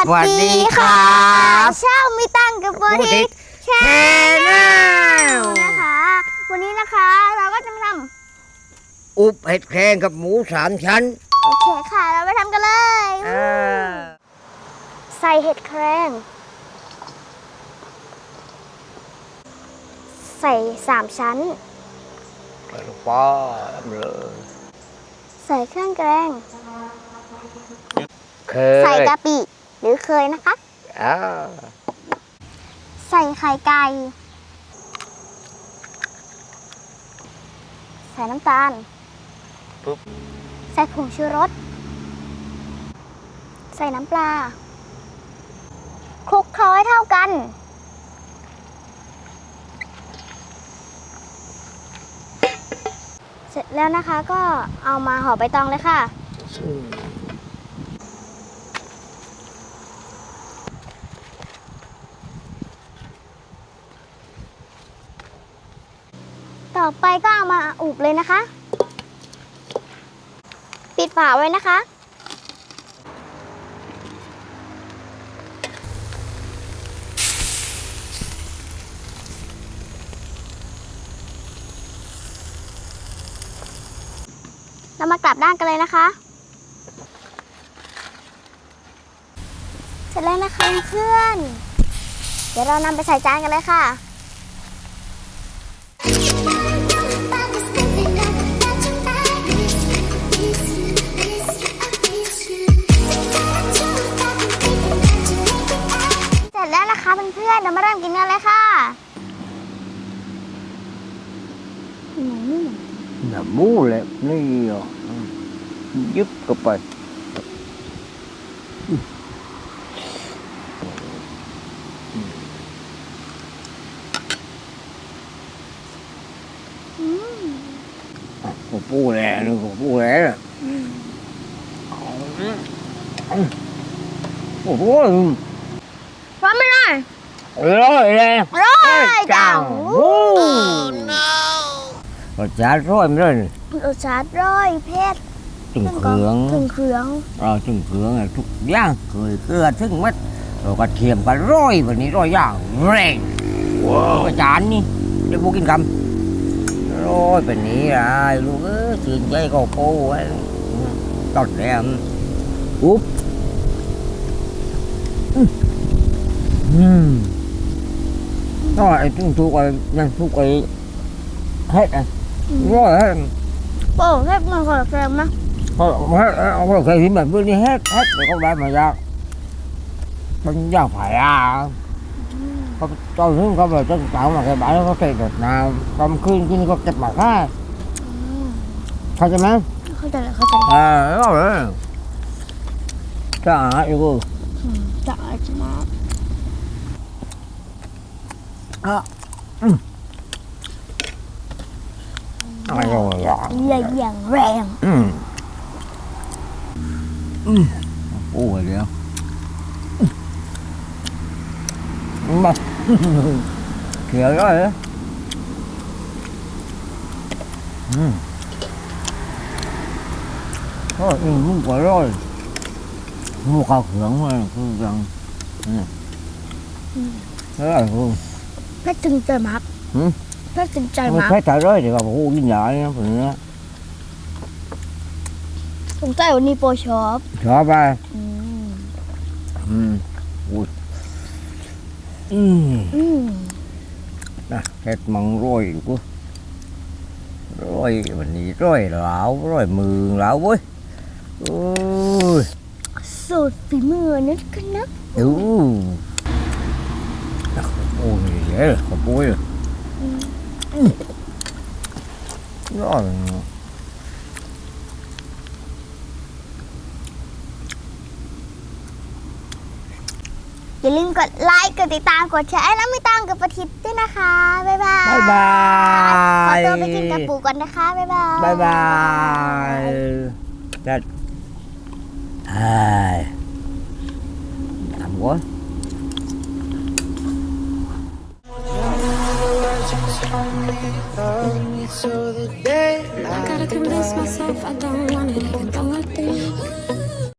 วัสสวัสดีดีครัค่ะบเช่ามีตังกับโบผู้ทิติกดแชแชร์นแนลนะคะ วันนี้นะคะ เราก็จะมาทอุบเห็ดแครงกับหมูสามชั้นำโอเคค่ะ เราไปทำกันเลยเออใส่เห็ดแครงใส่สามชั้นไปลูกป้าเลยใส่เครื่องแกงเคยใส่กะปิ หรือเคยนะคะ อ่าใส่ไข่ไก่ ใส่น้ำตาล ปุ๊บ ใส่ผงชูรส ใส่น้ำปลา คลุกเคล้าให้เท่ากัน เสร็จแล้วนะคะก็เอามาห่อใบตองเลยค่ะ อืม ต่อไปก็เอามาอุบเลยนะคะ ปิดฝาไว้นะคะเรามากลับด้านกันเลยนะคะ เสร็จแล้วนะคะเพื่อน เดี๋ยวเรานำไปใส่จานกันเลยค่ะ เสร็จแล้วนะคะเพื่อนๆเรามาเริ่มกินกันเลยค่ะอืมน้ำหมูแหละนี่อะยึบเข้าไป ของปูแหละนี่ของปูแหละน่ะโอ้โหพร้อมไหมล่ะอร่อยเลยร้อยจังโอ้รสชาติร้อยไม่เลยรสชาติร้อยเผ็ดถึงเครื่องถึงเครื่องเราถึงเครื่องอะทุกอย่างเคยเกลือถึงเม็ดเราก็เทียมกันร้อยวันนี้ร้อยอย่างแรงว้าวอาจารย์นี่เดี๋ยวพวกกินคำ ร้อยเป็นนี้ไรลูกเอ้ยชื่นใจก็โป้ไว้ตอดแรมอุ๊บอืมก็ไอ้ตุ้งทุกไอ้ยังทุกไอ้เฮ็ดอะร้อยเฮ็ดโอ้เผ็ดมันขอแรงนะเขาเฮ็ดเอาเราเคยเห็นแบบนี้เฮ็ดเฮ็ดแต่เขาได้มายากมันยาก phải à เขาตอนนี้เขาแบบจะ tạo mà cái bãi nó có cây đột nào còn khi khi có kẹp mặt ha เข้าใจไหมเข้าใจเลยเข้าใจอ่าแล้วเลยจะหาอยู่กูจะจะมาอะอืมอะไรก็ว่าใหญ่อย่างแรงอืมอืมโอ้ย เดี๋ยวอืมมาเขียว rồi đấy ừ thôi ừ, muốn quả rồi mua cao hưởng mà cứ rằng ừ. thế là luôn เผ็ดถึงใจมากหืมเผ็ดถึงใจไม่มากใช่แต่ร้อยเดี๋ยวกับผู้กินยาเนี่ยผมเนี่ยสงสัยวันนี้โปรชอบชอบไปอืมอืมอุ้ย อืมอืมนะเฮ็ดมังร้อยกูร้อยวันนี้ร้อยเหลาร้อยมือเหลาเว้ยโอ้ยสูตรฝีมือนึกกันนะ ừ ôi dễ rồi còn bôi rồi rồi อยาลืมกดไลค์กดติดตามกดแชร์แล้วไม่ต้องกับประทิตด้วยนะคะ บ๊ายบาย bye ขอ bye ตัวไปกินกระปูก่อนนะคะ บ๊ายบาย bye bye Chết. ai nằm quá I gotta convince myself I don't want it.